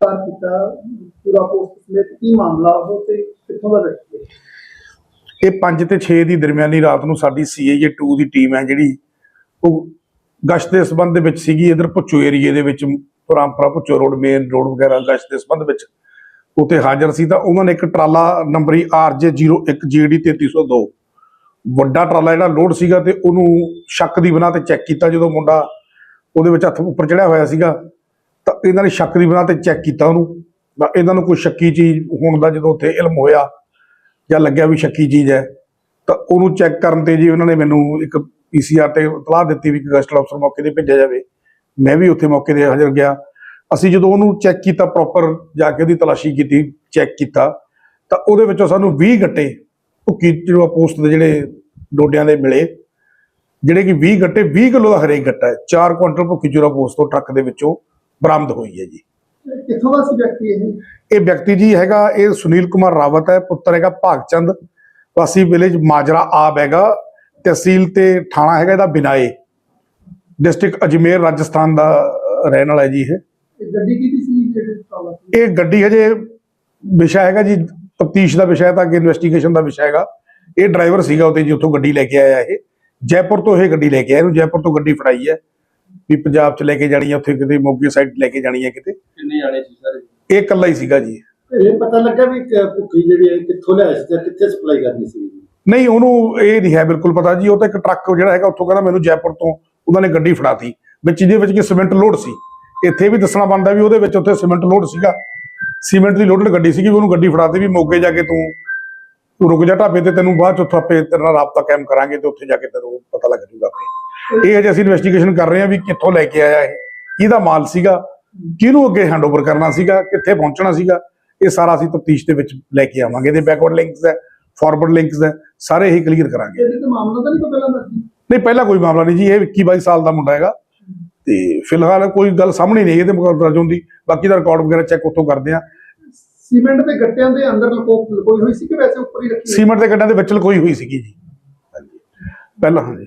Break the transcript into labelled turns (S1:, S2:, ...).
S1: ਗ੍ਰਿਫਤਾਰ ਕੀਤਾ, ਪੂਰਾ ਪੋਸਟ ਸਮੇਤ ਕੀ ਮਾਮਲਾ ਉਹ ਤੇ ਕਿੱਥੋਂ ਦਾ ਵਿਅਕਤੀ
S2: ਇਹ 5 ਤੇ 6 ਦੀ ਦਰਮਿਆਨੀ ਰਾਤ ਨੂੰ ਸਾਡੀ ਸੀਏਏ 2 ਦੀ ਟੀਮ ਹੈ ਜਿਹੜੀ, ਉਹ ਗਸ਼ਤ ਦੇ ਸਬੰਧ ਦੇ ਵਿੱਚ ਸੀਗੀ, ਇਧਰ ਭੁੱਚੋ ਏਰੀਏ ਦੇ ਵਿੱਚ ਪਰੰਪਰਾ ਭੁੱਚੋ ਰੋਡ ਮੇਨ ਰੋਡ ਵਗੈਰਾ ਗਸ਼ਤ ਦੇ ਸਬੰਧ ਵਿੱਚ ਉੱਥੇ ਹਾਜ਼ਰ ਸੀ, ਤਾਂ ਉਹਨਾਂ ਨੇ ਇੱਕ ਟਰਾਲਾ ਨੰਬਰੀ RJ 01 GD 3302 ਵੱਡਾ ਟਰਾਲਾ ਜਿਹੜਾ ਲੋਡ ਸੀਗਾ ਤੇ ਉਹਨੂੰ ਸ਼ੱਕ ਦੀ ਬਣਾ ਤੇ ਚੈੱਕ ਕੀਤਾ ਜਦੋਂ ਮੁੰਡਾ ਉਹਦੇ ਵਿੱਚ ਹੱਥ ਉੱਪਰ ਚੜਿਆ ਹੋਇਆ ਸੀਗਾ ਇਹਨਾਂ ਨੇ ਸ਼ੱਕ ਦੀ ਬਣਾ ਤੇ ਚੈੱਕ ਕੀਤਾ ਉਹਨੂੰ ਤਾਂ ਇਹਨਾਂ ਨੂੰ ਕੋਈ ਸ਼ੱਕੀ ਚੀਜ਼ ਹੋਣ ਦਾ ਜਦੋਂ ਉੱਥੇ ਇਲਮ ਹੋਇਆ ਜਾਂ ਲੱਗਿਆ ਵੀ ਸ਼ੱਕੀ ਚੀਜ਼ ਹੈ, ਤਾਂ ਉਹਨੂੰ ਚੈੱਕ ਕਰਨ ਤੇ ਜੀ ਉਹਨਾਂ ਨੇ ਮੈਨੂੰ ਇੱਕ ਪੀਸੀਆਰ ਤੇ ਇਤਲਾਹ ਦਿੱਤੀ ਵੀ ਗਸਟ ਅਫਸਰ ਮੌਕੇ ਤੇ ਭੇਜਿਆ ਜਾਵੇ। ਮੈਂ ਵੀ ਉੱਥੇ ਮੌਕੇ ਤੇ ਹਾਜ਼ਰ ਗਿਆ। ਅਸੀਂ ਜਦੋਂ ਉਹਨੂੰ ਚੈੱਕ ਕੀਤਾ ਪ੍ਰੋਪਰ ਜਾ ਕੇ ਉਹਦੀ ਤਲਾਸ਼ੀ ਕੀਤੀ ਚੈੱਕ ਕੀਤਾ, ਤਾਂ ਉਹਦੇ ਵਿੱਚੋਂ ਸਾਨੂੰ 20 ਗੱਟੇ ਭੁੱਕੀ ਜਿਹੜਾ ਪੋਸਟ ਦੇ ਜਿਹੜੇ ਡੋਡਿਆਂ ਦੇ ਮਿਲੇ, ਜਿਹੜੇ ਕਿ 20 ਗੱਟੇ 20 ਕਿਲੋ ਦਾ ਹਰੇਕ ਗੱਟਾ ਹੈ। 4 ਕੁਇੰਟਲ ਭੁੱਕੀ ਚੂਰਾ ਪੋਸਟ ਤੋਂ ਟਰੱਕ ਦੇ ਵਿੱਚੋਂ ਬਰਾਮਦ ਹੋਈ ਹੈ ਜੀ।
S1: ਕਿੱਥੋਂ ਦਾ ਸੀ ਵਿਅਕਤੀ ਇਹ?
S2: ਇਹ ਵਿਅਕਤੀ ਜੀ ਹੈਗਾ ਇਹ ਸੁਨੀਲ ਕੁਮਾਰ ਰਾਵਤ ਹੈ ਪੁੱਤਰ ਹੈਗਾ ਭਾਗਚੰਦ। ਵਾਸੀ ਵਿਲੇਜ ਮਾਜਰਾ ਆਬ ਹੈਗਾ ਤਹਿਸੀਲ ਤੇ ਥਾਣਾ ਹੈਗਾ ਇਹਦਾ ਬਿਨਾਏ। ਡਿਸਟ੍ਰਿਕਟ ਅਜਮੇਰ ਰਾਜਸਥਾਨ ਦਾ ਰਹਿਣ ਵਾਲਾ ਜੀ ਇਹ।
S1: ਇਹ ਗੱਡੀ ਕਿਹਦੀ ਸੀ ਜਿਹੜੇ ਟਰਾਲਾ ਸੀ
S2: ਇਹ ਗੱਡੀ ਹਜੇ ਵਿਸ਼ਾ ਹੈਗਾ ਜੀ ਤਫਤੀਸ਼ ਦਾ ਵਿਸ਼ਾ ਹੈ ਤਾਂ ਅੱਗੇ ਇਨਵੈਸਟੀਗੇਸ਼ਨ ਦਾ ਵਿਸ਼ਾ ਹੈਗਾ। ਇਹ ਡਰਾਈਵਰ ਸੀਗਾ ਉਤੇ ਜੀ ਉੱਥੋਂ ਗੱਡੀ ਲੈ ਕੇ ਆਇਆ ਇਹ। ਜੈਪੁਰ ਤੋਂ ਇਹ ਗੱਡੀ ਲੈ ਕੇ ਆਇਆ ਇਹਨੂੰ ਜੈਪੁਰ ਤੋਂ ਗੱਡੀ ਫੜਾਈ ਹੈ। ਵੀ ਪੰਜਾਬ 'ਚ ਲੈ ਕੇ ਜਾਣੀ ਹੈ ਉੱਥੇ ਕਿਤੇ ਮੋਗੇ ਸਾਈਡ ਲੈ ਕੇ ਜਾਣੀ ਹੈ ਕਿਤੇ।
S3: ਕਿੰਨੇ ਜਾਣੇ ਸੀ ਸਰ?
S2: ਇਹ ਇਕੱਲਾ ਹੀ ਸੀਗਾ ਜੀ।
S1: ਇਹ ਪਤਾ ਲੱਗਾ ਵੀ ਭੁੱਖੀ ਜਿਹੜੀ ਹੈ ਕਿੱਥੋਂ ਲਿਆਇਆ ਸੀ ਕਿੱਥੇ ਸਪਲਾਈ ਕਰਨੀ ਸੀ
S2: ਨਹੀਂ ਉਹਨੂੰ ਇਹ ਨਹੀਂ ਹੈ ਬਿਲਕੁਲ ਪਤਾ ਜੀ ਉਹ ਤਾਂ ਇੱਕ ਟਰੱਕ ਜਿਹੜਾ ਹੈਗਾ ਉੱਥੋਂ ਕਹਿੰਦਾ ਮੈਨੂੰ ਜੈਪੁਰ ਤੋਂ ਉਹਨਾਂ ਨੇ ਗੱਡੀ ਫੜਾਤੀ ਵਿੱਚ ਜਿਹਦੇ ਵਿੱਚ ਕਿ ਸੀਮੈਂਟ ਲੋਡ ਸੀ। ਇੱਥੇ ਵੀ ਦੱਸਣਾ ਬਣਦਾ ਵੀ ਉਹਦੇ ਵਿੱਚ ਉੱਥੇ ਸੀਮੈਂਟ ਲੋਡ ਸੀਗਾ। ਸੀਮੈਂਟ ਦੀ ਲੋਡਡ ਗੱਡੀ ਸੀਗੀ ਉਹਨੂੰ ਗੱਡੀ ਫੜਾਤੀ ਵੀ ਮੋਗੇ ਜਾ ਕੇ ਤੂੰ ਤੂੰ ਰੁਕ ਜਾ ਢਾਬੇ ਤੇ ਤੈਨੂੰ ਬਾਅਦ ਚ ਉੱਥੋਂ ਆਪੇ ਤੇਰੇ ਨਾਲ ਰਾਬਤਾ ਕਾਇਮ ਕਰਾਂਗੇ ਤੇ ਉੱਥੇ ਜਾ ਕੇ ਤੈਨੂੰ ਪਤਾ ਲੱਗ ਜੂਗਾ ਆਪੇ। ਇਹ ਅਜੇ ਅਸੀਂ ਇਨਵੈਸਟੀਗੇਸ਼ਨ ਕਰ ਰਹੇ ਹਾਂ ਵੀ ਕਿੱਥੋਂ ਲੈ ਕੇ ਆਇਆ ਇਹ ਕਿਹਦਾ ਮਾਲ ਸੀਗਾ ਕਿਹਨੂੰ ਅੱਗੇ ਹੈਂਡਓਵਰ ਕਰਨਾ ਸੀਗਾ ਕਿੱਥੇ ਪਹੁੰਚਣਾ ਸੀਗਾ ਇਹ ਸਾਰਾ ਅਸੀਂ ਤਫਤੀਸ਼ ਦੇ ਵਿੱਚ ਲੈ ਕੇ ਆਵਾਂਗੇ। ਇਹਦੇ ਬੈਕਵਰਡ ਲਿੰਕਸ ਹੈ ਫਾਰਵਰਡ ਲਿੰਕਸ ਹੈ ਸਾਰੇ ਹੀ ਕਲੀਅਰ ਕਰਾਂਗੇ।
S1: ਇਹਦੇ ਤੇ ਮਾਮਲਾ ਤਾਂ ਨਹੀਂ ਪਹਿਲਾਂ ਦਾ
S2: ਨਹੀਂ ਪਹਿਲਾਂ ਕੋਈ ਮਾਮਲਾ ਨਹੀਂ ਜੀ ਇਹ 21 22 ਸਾਲ ਦਾ ਮੁੰਡਾ ਹੈਗਾ। ਤੇ ਫਿਲਹਾਲ ਕੋਈ ਗੱਲ ਸਾਹਮਣੇ ਨਹੀਂ ਇਹਦੇ ਮੁਕਾਬਲੇ ਦਰਜ ਹੁੰਦੀ ਬਾਕੀ ਦਾ ਰਿਕਾਰਡ ਵਗੈਰਾ ਚੈੱਕ ਉੱਥੋਂ ਕਰਦੇ ਆ
S1: ਸੀਮੈਂਟ ਦੇ ਗੱਟਿਆਂ ਦੇ ਅੰਦਰ ਲਕੋ ਲਕੋਈ ਹੋਈ ਸੀ ਕਿ ਵੈਸੇ ਉੱਪਰ ਹੀ ਰੱਖੀ?
S2: ਸੀਮੈਂਟ ਦੇ ਗੱਡਾਂ ਦੇ ਵਿੱਚ ਕੋਈ ਹੋਈ ਸੀਗੀ ਜੀ। ਪਹਿਲਾਂ ਹਾਂਜੀ।